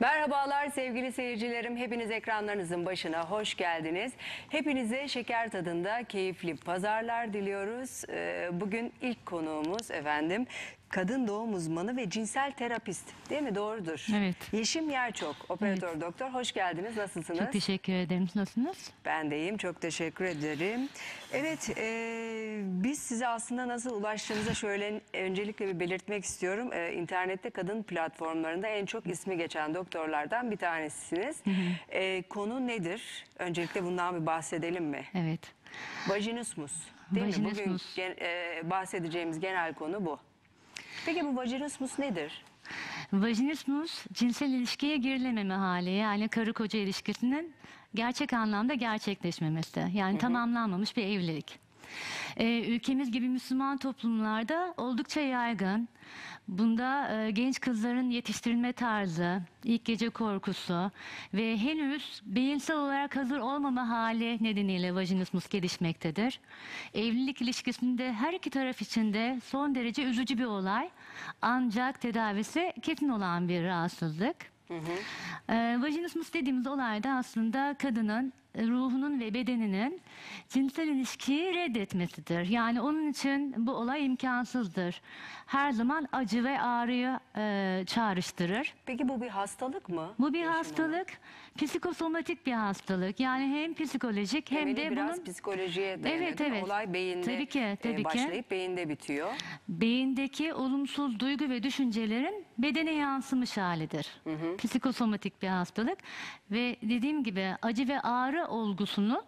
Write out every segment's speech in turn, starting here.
Merhabalar sevgili seyircilerim. Hepiniz ekranlarınızın başına hoş geldiniz. Hepinize şeker tadında keyifli pazarlar diliyoruz. Ee, Bugün ilk konuğumuz efendim kadın doğum uzmanı ve cinsel terapist değil mi? Doğrudur. Evet. Yeşim Yerçok, operatör doktor. Hoş geldiniz. Nasılsınız? Çok teşekkür ederim. Nasılsınız? Ben de iyiyim. Çok teşekkür ederim. Evet, e, biz size aslında nasıl ulaştığımıza şöyle öncelikle bir belirtmek istiyorum. E, internette kadın platformlarında en çok ismi geçen doktorlardan bir tanesisiniz. E, konu nedir? Öncelikle bundan bir bahsedelim mi? Evet. Vajinismus. Değil mi? Bugün Vajinismus. gen- e, bahsedeceğimiz genel konu bu. Peki bu vajinismus nedir? Vajinismus cinsel ilişkiye girilememe hali yani karı koca ilişkisinin gerçek anlamda gerçekleşmemesi. Yani tamamlanmamış bir evlilik. Ee, ülkemiz gibi Müslüman toplumlarda oldukça yaygın. Bunda e, genç kızların yetiştirilme tarzı, ilk gece korkusu ve henüz beyinsel olarak hazır olmama hali nedeniyle vajinismus gelişmektedir. Evlilik ilişkisinde her iki taraf için de son derece üzücü bir olay. Ancak tedavisi kesin olan bir rahatsızlık. Ee, vajinismus dediğimiz olayda aslında kadının e, ruhunun ve bedeninin cinsel ilişkiyi reddetmesidir. Yani onun için bu olay imkansızdır. Her zaman acı ve ağrıyı e, çağrıştırır. Peki bu bir hastalık mı? Bu bir Hanım? hastalık, psikosomatik bir hastalık. Yani hem psikolojik hem Temeli de biraz bunun psikolojiye dayanıyor. Evet, evet. Olay beyinde Tabii ki, e, tabii ki. başlayıp beyinde bitiyor. beyindeki olumsuz duygu ve düşüncelerin bedene yansımış halidir. Psikosomatik bir hastalık ve dediğim gibi acı ve ağrı olgusunun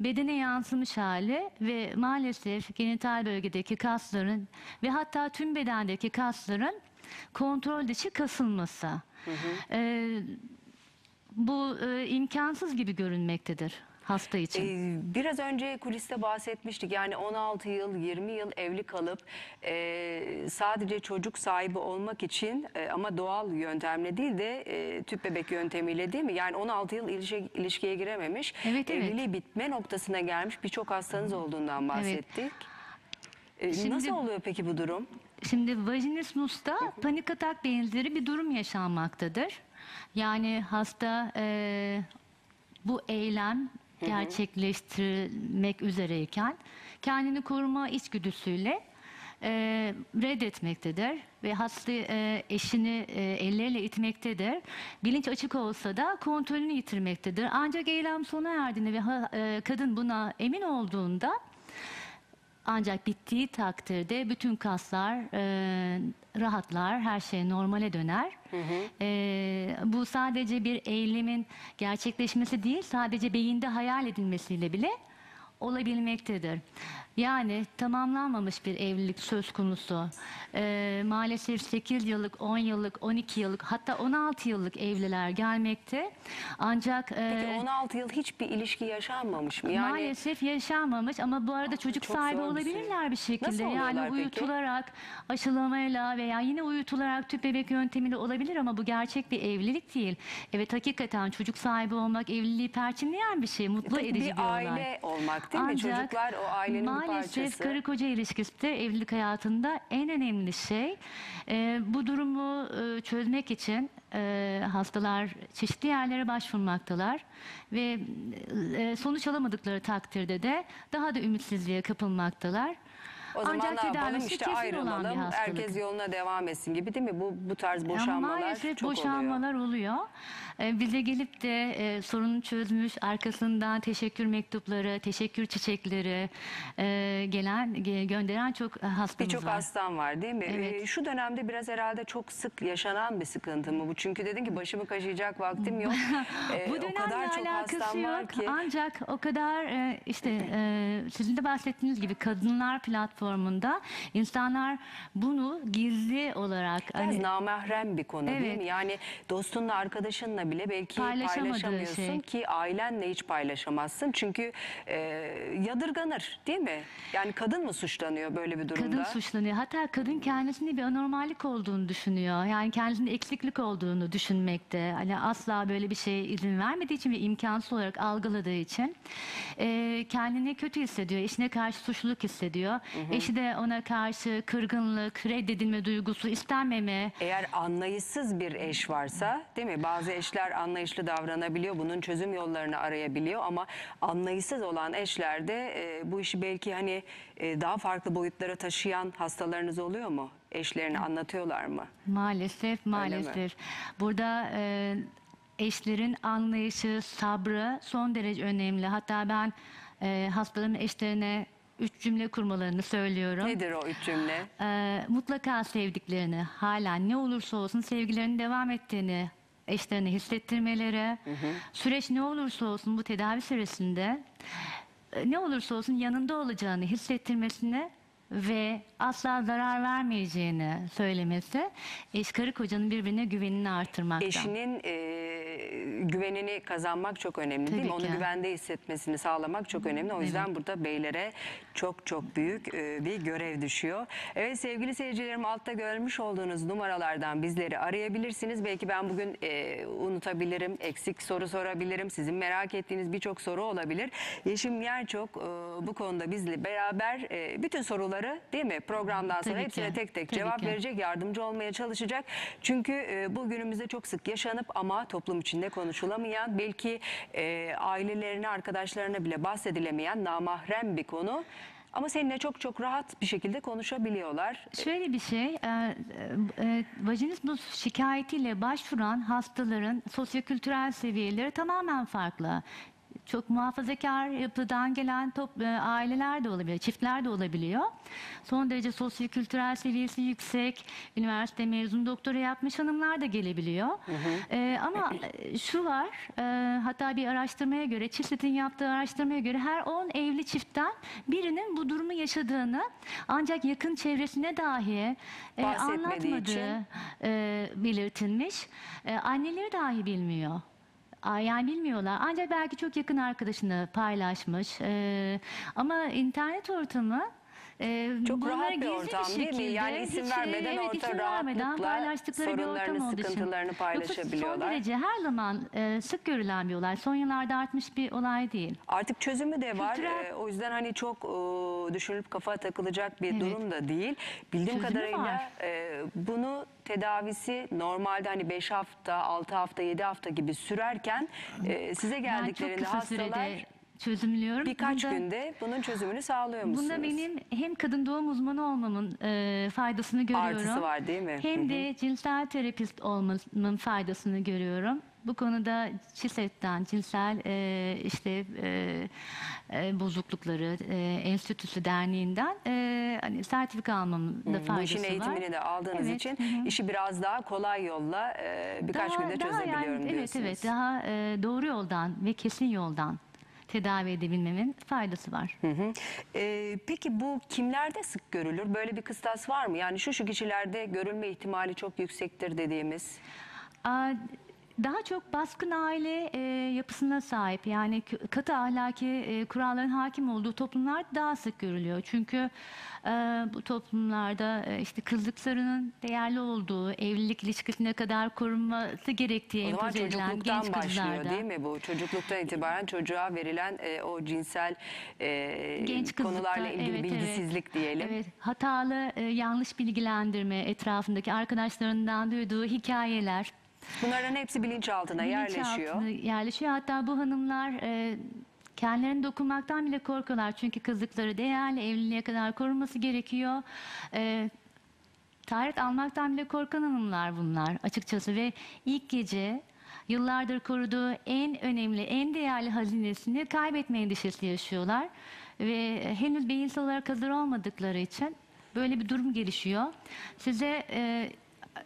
bedene yansımış hali ve maalesef genital bölgedeki kasların ve hatta tüm bedendeki kasların kontrol dışı kasılması. Ee, bu e, imkansız gibi görünmektedir hasta için. Ee, Biraz önce kuliste bahsetmiştik. Yani 16 yıl, 20 yıl evli kalıp e, sadece çocuk sahibi olmak için e, ama doğal yöntemle değil de e, tüp bebek yöntemiyle değil mi? Yani 16 yıl ilişki, ilişkiye girememiş. Evet, evet. Evliliği bitme noktasına gelmiş birçok hastanız olduğundan bahsettik. E, Şimdi- Nasıl oluyor peki bu durum? Şimdi vajinismusta panik atak benzeri bir durum yaşanmaktadır. Yani hasta e, bu eylem gerçekleştirmek üzereyken kendini koruma içgüdüsüyle e, reddetmektedir ve hasta e, eşini e, elleriyle itmektedir. Bilinç açık olsa da kontrolünü yitirmektedir. Ancak eylem sona erdiğinde ve ha- e, kadın buna emin olduğunda ancak bittiği takdirde bütün kaslar e, rahatlar, her şey normale döner. E, bu sadece bir eylemin gerçekleşmesi değil, sadece beyinde hayal edilmesiyle bile olabilmektedir. Yani tamamlanmamış bir evlilik söz konusu. E, maalesef 8 yıllık, 10 yıllık, 12 yıllık hatta 16 yıllık evliler gelmekte. Ancak e, Peki 16 yıl hiçbir ilişki yaşanmamış mı? Yani Maalesef yaşanmamış ama bu arada çocuk sahibi şey. olabilirler bir şekilde. Nasıl yani peki? uyutularak, aşılamayla veya yine uyutularak tüp bebek yöntemiyle olabilir ama bu gerçek bir evlilik değil. Evet hakikaten çocuk sahibi olmak evliliği perçinleyen bir şey, mutlu Tabii edici bir bir, aile olmak değil mi? Çocuklar o ailenin maalesef parçası. karı koca ilişkisi de evlilik hayatında en önemli şey. Ee, bu durumu e, çözmek için e, hastalar çeşitli yerlere başvurmaktalar ve e, sonuç alamadıkları takdirde de daha da ümitsizliğe kapılmaktalar. O zaman Ancak ne yapalım tedavisi işte kesin olan bir ayrılalım hastalık. herkes yoluna devam etsin gibi değil mi? Bu bu tarz Ama boşanmalar maalesef çok boşanmalar oluyor. Ee, bize gelip de e, sorunu çözmüş arkasından teşekkür mektupları, teşekkür çiçekleri e, gelen ge- gönderen çok e, hastamız Birçok var. hastam var değil mi? Evet. Ee, şu dönemde biraz herhalde çok sık yaşanan bir sıkıntı mı bu? Çünkü dedin ki başımı kaşıyacak vaktim yok. Ee, Bu o dönemle kadar çok alakası hastam var yok. ki. Ancak o kadar e, işte e, sizin de bahsettiğiniz gibi kadınlar platformunda insanlar bunu gizli olarak Biraz hani namahrem bir konu değil Evet. mi? Yani dostunla arkadaşınla bile belki paylaşamıyorsun şey. ki ailenle hiç paylaşamazsın. Çünkü e, yadırganır değil mi? Yani kadın mı suçlanıyor böyle bir durumda? Kadın suçlanıyor. Hatta kadın kendisinde bir anormallik olduğunu düşünüyor. Yani kendisinde eksiklik olduğunu düşünmekte. Hani asla böyle bir şeye izin vermediği için ve imkansız olarak algıladığı için e, kendini kötü hissediyor. Eşine karşı suçluluk hissediyor. Eşi de ona karşı kırgınlık, reddedilme duygusu, istenmeme, Eğer anlayışsız bir eş varsa değil mi? Bazı eşler anlayışlı davranabiliyor. Bunun çözüm yollarını arayabiliyor ama anlayışsız olan eşlerde e, bu işi belki hani e, daha farklı boyutlara taşıyan hastalarınız oluyor mu? Eşlerini anlatıyorlar mı? Maalesef, maalesef. Burada e, eşlerin anlayışı, sabrı son derece önemli. Hatta ben e, hastaların eşlerine üç cümle kurmalarını söylüyorum. Nedir o üç cümle? E, mutlaka sevdiklerini, hala ne olursa olsun sevgilerinin devam ettiğini eşlerine hissettirmeleri, süreç ne olursa olsun bu tedavi süresinde e, ne olursa olsun yanında olacağını hissettirmesini ve asla zarar vermeyeceğini söylemesi eş karı kocanın birbirine güvenini artırmakta. Eşinin e, güvenini kazanmak çok önemli değil mi? Tabii Onu güvende hissetmesini sağlamak çok önemli. O yüzden burada beylere çok çok büyük e, bir görev düşüyor. Evet sevgili seyircilerim altta görmüş olduğunuz numaralardan bizleri arayabilirsiniz. Belki ben bugün e, unutabilirim, eksik soru sorabilirim. Sizin merak ettiğiniz birçok soru olabilir. Yeşim Yerçok e, bu konuda bizle beraber e, bütün soruları değil mi programdan sonra Tabii hepsine ki. tek tek Tabii cevap ki. verecek verecek, yardımcı olmaya çalışacak. Çünkü e, bu günümüzde çok sık yaşanıp ama toplum içinde konuşulamayan, belki e, ailelerine, arkadaşlarına bile bahsedilemeyen namahrem bir konu. Ama seninle çok çok rahat bir şekilde konuşabiliyorlar. Şöyle bir şey, e, e, vajinismus şikayetiyle başvuran hastaların sosyokültürel seviyeleri tamamen farklı. Çok muhafazakar yapıdan gelen top, e, aileler de olabiliyor, çiftler de olabiliyor. Son derece sosyokültürel seviyesi yüksek, üniversite mezun doktora yapmış hanımlar da gelebiliyor. E, ama e, şu var, e, hatta bir araştırmaya göre, Çiftlet'in yaptığı araştırmaya göre her 10 evli çiftten birinin bu durumu yaşadığını ancak yakın çevresine dahi e, anlatmadığı için. e, belirtilmiş. E, anneleri dahi bilmiyor. Yani bilmiyorlar. Ancak belki çok yakın arkadaşını paylaşmış. E, ama internet ortamı e, Çok rahat bir ortam değil mi? Yani isim hiç, e, vermeden evet, orta isim vermeden rahatlıkla paylaştıkları bir ortam olduğu için. sıkıntılarını Yoksa paylaşabiliyorlar. son derece her zaman e, sık görülen bir olay. Son yıllarda artmış bir olay değil. Artık çözümü de var. Kültürel- Ee, o yüzden hani çok e, düşünülüp kafa takılacak bir Evet. durum da değil. Bildiğim Çözümü kadarıyla var. e, bunu tedavisi normalde hani 5 hafta, 6 hafta, 7 hafta gibi sürerken e, size geldiklerinde kısa hastalar sürede çözümlüyorum. birkaç Bunda- günde bunun çözümünü sağlıyor musunuz? Bunda benim hem kadın doğum uzmanı olmamın e, faydasını görüyorum. Artısı var değil mi? Hem hı. de cinsel terapist olmamın faydasını görüyorum. Bu konuda CİSET'ten cinsel e, işte e, e, bozuklukları e, enstitüsü derneğinden e, hani sertifika almamın da Bu faydası var. eğitimini de aldığınız Evet, için hı hı. işi biraz daha kolay yolla e, birkaç Daha- günde daha çözebiliyorum yani, diyorsunuz. Evet evet daha e, doğru yoldan ve kesin yoldan tedavi edebilmemin faydası var. Hı hı. Ee, peki bu kimlerde sık görülür? Böyle bir kıstas var mı? Yani şu şu kişilerde görülme ihtimali çok yüksektir dediğimiz. Aa, Daha çok baskın aile e, yapısına sahip yani katı ahlaki e, kuralların hakim olduğu toplumlar daha sık görülüyor. Çünkü e, bu toplumlarda e, işte kızlıklarının değerli olduğu, evlilik ilişkisine kadar korunması gerektiği O empoze edilen genç başlıyor kızlarda. değil mi bu? Çocukluktan itibaren çocuğa verilen e, o cinsel e, Genç konularla ilgili evet, bilgisizlik evet. diyelim. Evet, hatalı, e, yanlış bilgilendirme etrafındaki arkadaşlarından duyduğu hikayeler. Bunların hepsi bilinçaltına yerleşiyor. Yerleşiyor. Hatta bu hanımlar e, kendilerine dokunmaktan bile korkuyorlar. Çünkü kızlıkları değerli, evliliğe kadar korunması gerekiyor. E, taharet almaktan bile korkan hanımlar bunlar açıkçası. Ve ilk gece yıllardır koruduğu en önemli, en değerli hazinesini kaybetme endişesi yaşıyorlar. Ve henüz beyinsel olarak hazır olmadıkları için böyle bir durum gelişiyor. Size e,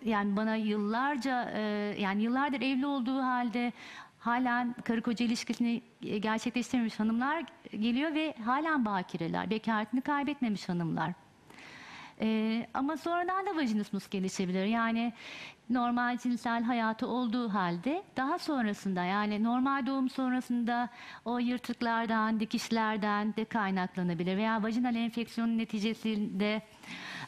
yani bana yıllarca e, yani yıllardır evli olduğu halde halen karı koca ilişkisini e, gerçekleştirmemiş hanımlar geliyor ve halen bakireler. Bekaretini kaybetmemiş hanımlar. Ee, ama sonradan da vajinismus gelişebilir. Yani normal cinsel hayatı olduğu halde daha sonrasında yani normal doğum sonrasında o yırtıklardan, dikişlerden de kaynaklanabilir. Veya vajinal enfeksiyonun neticesinde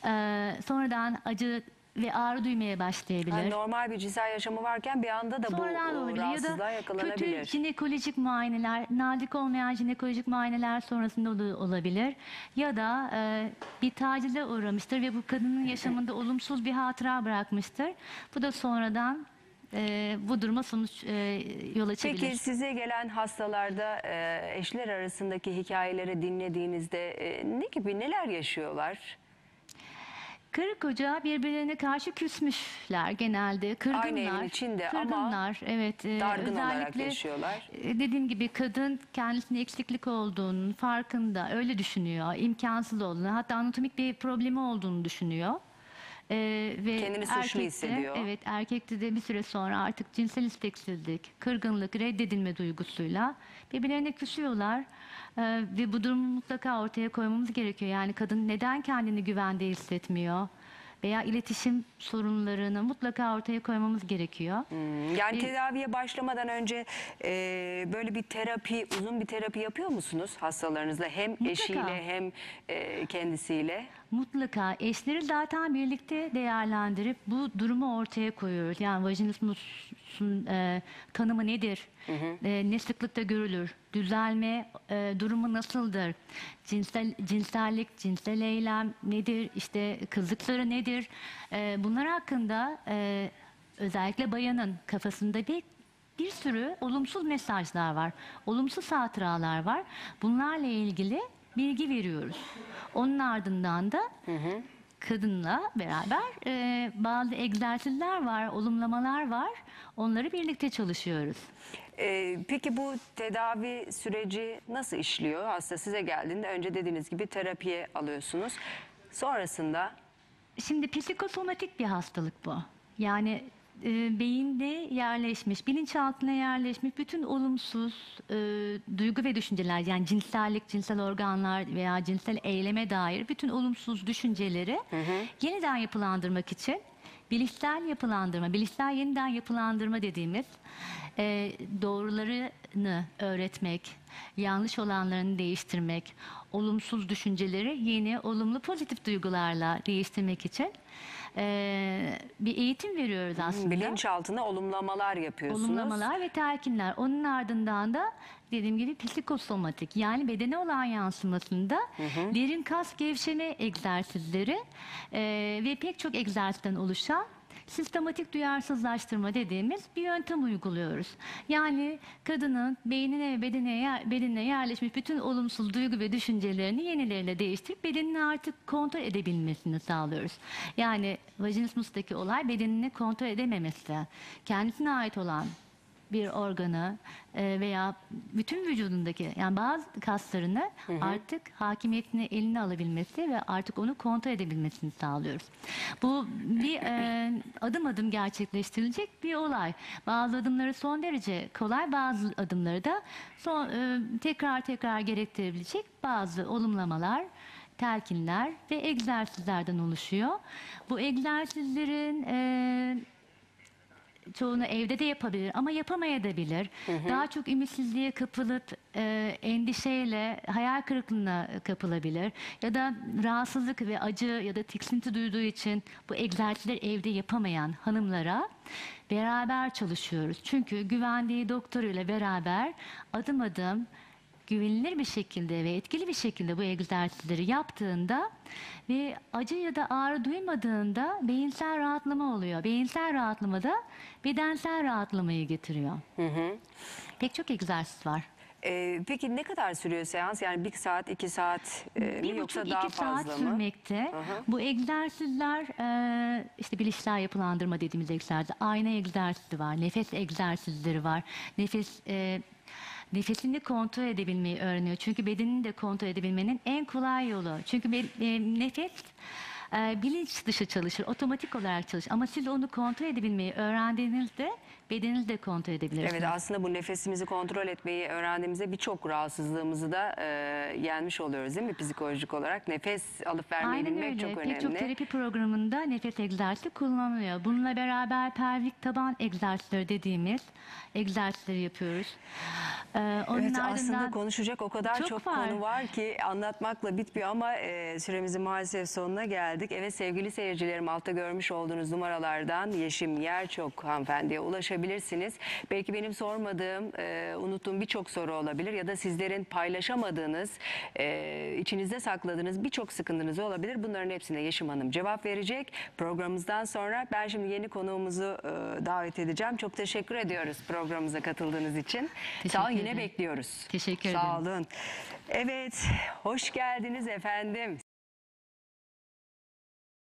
e, sonradan acı ve ağrı duymaya başlayabilir. Yani normal bir cinsel yaşamı varken bir anda da Sonradan bu olabilir e, ya rahatsızlığa da kötü jinekolojik muayeneler, nazik olmayan jinekolojik muayeneler sonrasında olabilir. Ya da e, bir tacize uğramıştır ve bu kadının yaşamında olumsuz bir hatıra bırakmıştır. Bu da sonradan e, bu duruma sonuç e, yol açabilir. Peki size gelen hastalarda e, eşler arasındaki hikayeleri dinlediğinizde e, ne gibi neler yaşıyorlar? Karı koca birbirlerine karşı küsmüşler genelde. Kırgınlar. Aynı evin içinde ama kırgınlar, evet. e, Dargın olarak özellikle, yaşıyorlar. e, Dediğim gibi kadın kendisinde eksiklik olduğunun farkında. Öyle düşünüyor. imkansız olduğunu. Hatta anatomik bir problemi olduğunu düşünüyor. E, ve Kendini suçlu erkekte- hissediyor. Evet erkekte de bir süre sonra artık cinsel isteksizlik, kırgınlık, reddedilme duygusuyla birbirlerine küsüyorlar. E, ve bu durumu mutlaka ortaya koymamız gerekiyor. Yani kadın neden kendini güvende hissetmiyor? Veya iletişim sorunlarını mutlaka ortaya koymamız gerekiyor. Hmm, Yani Bir- tedaviye başlamadan önce e, böyle bir terapi, uzun bir terapi yapıyor musunuz hastalarınızla? Hem eşiyle hem e, kendisiyle. Mutlaka eşleri zaten birlikte değerlendirip bu durumu ortaya koyuyoruz. Yani vajinismusun e, tanımı nedir? E, ne sıklıkta görülür? Düzelme e, durumu nasıldır? Cinsel cinsellik, cinsel eylem nedir? İşte kızlıkları nedir? E, bunlar hakkında e, özellikle bayanın kafasında bir bir sürü olumsuz mesajlar var. Olumsuz hatıralar var. Bunlarla ilgili bilgi veriyoruz. Onun ardından da kadınla beraber e, bazı egzersizler var, olumlamalar var. Onları birlikte çalışıyoruz. E, peki bu tedavi süreci nasıl işliyor? Hasta size geldiğinde önce dediğiniz gibi terapiye alıyorsunuz. Sonrasında Şimdi psikosomatik bir hastalık bu. Yani e, beyinde yerleşmiş, bilinçaltına yerleşmiş bütün olumsuz e, duygu ve düşünceler yani cinsellik, cinsel organlar veya cinsel eyleme dair bütün olumsuz düşünceleri yeniden yapılandırmak için bilişsel yapılandırma, bilişsel yeniden yapılandırma dediğimiz e, doğrularını öğretmek, yanlış olanlarını değiştirmek, olumsuz düşünceleri yeni, olumlu, pozitif duygularla değiştirmek için e, bir eğitim veriyoruz aslında. bilinçaltına olumlamalar yapıyorsunuz. Olumlamalar ve telkinler. Onun ardından da dediğim gibi psikosomatik yani bedene olan yansımasında derin kas gevşeme egzersizleri e, ve pek çok egzersizden oluşan sistematik duyarsızlaştırma dediğimiz bir yöntem uyguluyoruz. Yani kadının beynine ve bedene, yer- bedenine yerleşmiş bütün olumsuz duygu ve düşüncelerini yenileriyle değiştirip bedenini artık kontrol edebilmesini sağlıyoruz. Yani vajinismustaki olay bedenini kontrol edememesi, kendisine ait olan bir organı e, veya bütün vücudundaki yani bazı kaslarını artık hakimiyetini eline alabilmesi ve artık onu kontrol edebilmesini sağlıyoruz. Bu bir e, adım adım gerçekleştirilecek bir olay. Bazı adımları son derece kolay, bazı adımları da son, e, tekrar tekrar gerektirebilecek bazı olumlamalar telkinler ve egzersizlerden oluşuyor. Bu egzersizlerin e, çoğunu evde de yapabilir ama yapamayabilir. Daha çok ümitsizliğe kapılıp e, endişeyle hayal kırıklığına kapılabilir. Ya da rahatsızlık ve acı ya da tiksinti duyduğu için bu egzersizleri evde yapamayan hanımlara beraber çalışıyoruz. Çünkü güvendiği doktoruyla beraber adım adım güvenilir bir şekilde ve etkili bir şekilde bu egzersizleri yaptığında ve acı ya da ağrı duymadığında beyinsel rahatlama oluyor. Beyinsel rahatlama da bedensel rahatlamayı getiriyor. Pek çok egzersiz var. E, peki ne kadar sürüyor seans? Yani bir saat, iki saat e, mi bir yoksa buçuk daha iki saat fazla mı? sürmekte. Bu egzersizler e, işte bilişsel yapılandırma dediğimiz egzersiz. Ayna egzersizi var, nefes egzersizleri var. Nefes e, nefesini kontrol edebilmeyi öğreniyor. Çünkü bedenini de kontrol edebilmenin en kolay yolu. Çünkü be- e, nefes e, bilinç dışı çalışır, otomatik olarak çalışır. Ama siz onu kontrol edebilmeyi öğrendiğinizde bedeninizi de kontrol edebilirsiniz. Evet aslında bu nefesimizi kontrol etmeyi öğrendiğimizde birçok rahatsızlığımızı da e, yenmiş oluyoruz değil mi psikolojik olarak? Nefes alıp vermeyi Aynen bilmek öyle. çok Pek önemli. çok terapi programında nefes egzersizi kullanılıyor. Bununla beraber pelvik taban egzersizleri dediğimiz egzersizleri yapıyoruz. Ee, onun Evet aslında konuşacak o kadar çok, Çok var. konu var ki anlatmakla bitmiyor ama e, süremizin maalesef sonuna geldik. Geldik. Evet sevgili seyircilerim altta görmüş olduğunuz numaralardan Yeşim Yerçok hanımefendiye ulaşabilirsiniz. Belki benim sormadığım, e, unuttuğum birçok soru olabilir ya da sizlerin paylaşamadığınız, e, içinizde sakladığınız birçok sıkıntınız olabilir. Bunların hepsine Yeşim Hanım cevap verecek. Programımızdan sonra ben şimdi yeni konuğumuzu e, davet edeceğim. Çok teşekkür ediyoruz programımıza katıldığınız için. Sağ olun Teşekkür yine bekliyoruz. Teşekkür Sağ ederim. olun. Evet, hoş geldiniz efendim.